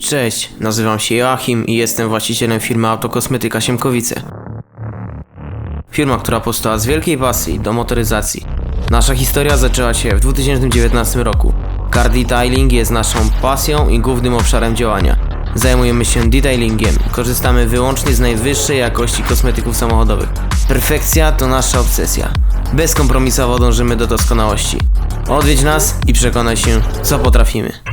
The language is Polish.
Cześć, nazywam się Joachim i jestem właścicielem firmy Autokosmetyka Siemkowice. Firma, która powstała z wielkiej pasji do motoryzacji. Nasza historia zaczęła się w 2019 roku. Car detailing jest naszą pasją i głównym obszarem działania. Zajmujemy się detailingiem korzystamy wyłącznie z najwyższej jakości kosmetyków samochodowych. Perfekcja to nasza obsesja. Bezkompromisowo dążymy do doskonałości. Odwiedź nas i przekonaj się, co potrafimy.